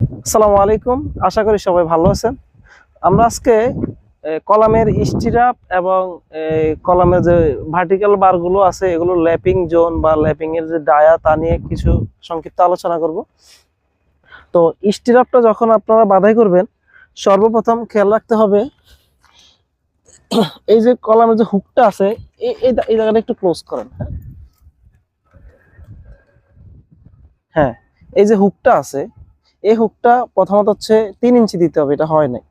আসসালামু আলাইকুম। আশা করি সবাই ভালো আছেন। আমরা আজকে কলামের স্টিরাপ এবং কলামের যে ভার্টিক্যাল বারগুলো আছে, এগুলো ল্যাপিং জোন বা ল্যাপিং এর যে ডায়া তা নিয়ে কিছু সংক্ষিপ্ত আলোচনা করব। তো স্টিরাপটা যখন আপনারা বাধাই করবেন, সর্বপ্রথম খেয়াল রাখতে হবে, এই যে কলামের যে হুকটা আছে এই জায়গাটা একটু ক্লোজ করেন হ্যাঁ? হ্যাঁ এই যে হুকটা আছে এই হুকটা প্রথমত হচ্ছে তিন ইঞ্চি দিতে হবে, এটা হয় নাই।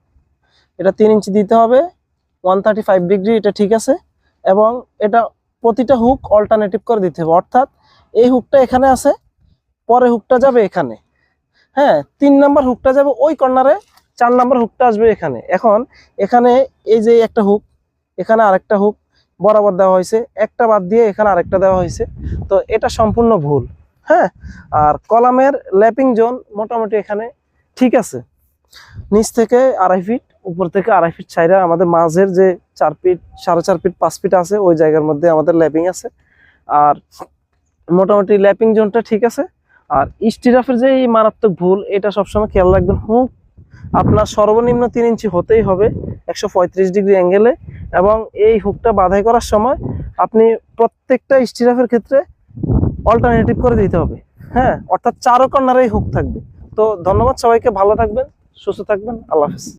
এটা তিন ইঞ্চি দিতে হবে ওয়ান থার্টি ফাইভ ডিগ্রি এটা ঠিক আছে। এবং এটা প্রতিটা হুক অল্টারনেটিভ করে দিতে হবে, অর্থাৎ এই হুকটা এখানে আছে, পরে হুকটা যাবে এখানে। হ্যাঁ তিন নাম্বার হুকটা যাবে ওই কর্নারে চার নাম্বার হুকটা আসবে এখানে। এখন এখানে এই যে একটা হুক এখানে আরেকটা হুক বরাবর দেওয়া হয়েছে, একটা বাদ দিয়ে এখানে আরেকটা দেওয়া হয়েছে। তো এটা সম্পূর্ণ ভুল। হ্যাঁ? আর কলামের ল্যাপিং জোন মোটামুটি এখানে ঠিক আছে। নিচ থেকে আড়াই ফিট, উপর থেকে আড়াই ফিট ছাইরা আমাদের মাঝের যে চার ফিট, সাড়ে চার ফিট, পাঁচ ফিট আছে, ওই জায়গার মধ্যে আমাদের ল্যাপিং আছে। আর মোটামুটি ল্যাপিং জোনটা ঠিক আছে। আর স্টিরাফের যে মারাত্মক ভুল, এটা সবসময় খেয়াল রাখবেন। হুক আপনার সর্বনিম্ন তিন ইঞ্চি হতেই হবে, একশো পঁয়ত্রিশ ডিগ্রি অ্যাঙ্গেলে। এবং এই হুকটা বাধাই করার সময় আপনি প্রত্যেকটা স্টিরাফের ক্ষেত্রে অল্টারনেটিভ করে দিতে হবে। হ্যাঁ অর্থাৎ চারো কর্নারেই হুক থাকবে। তো ধন্যবাদ সবাইকে, ভালো থাকবেন, সুস্থ থাকবেন, আল্লাহ হাফিজ।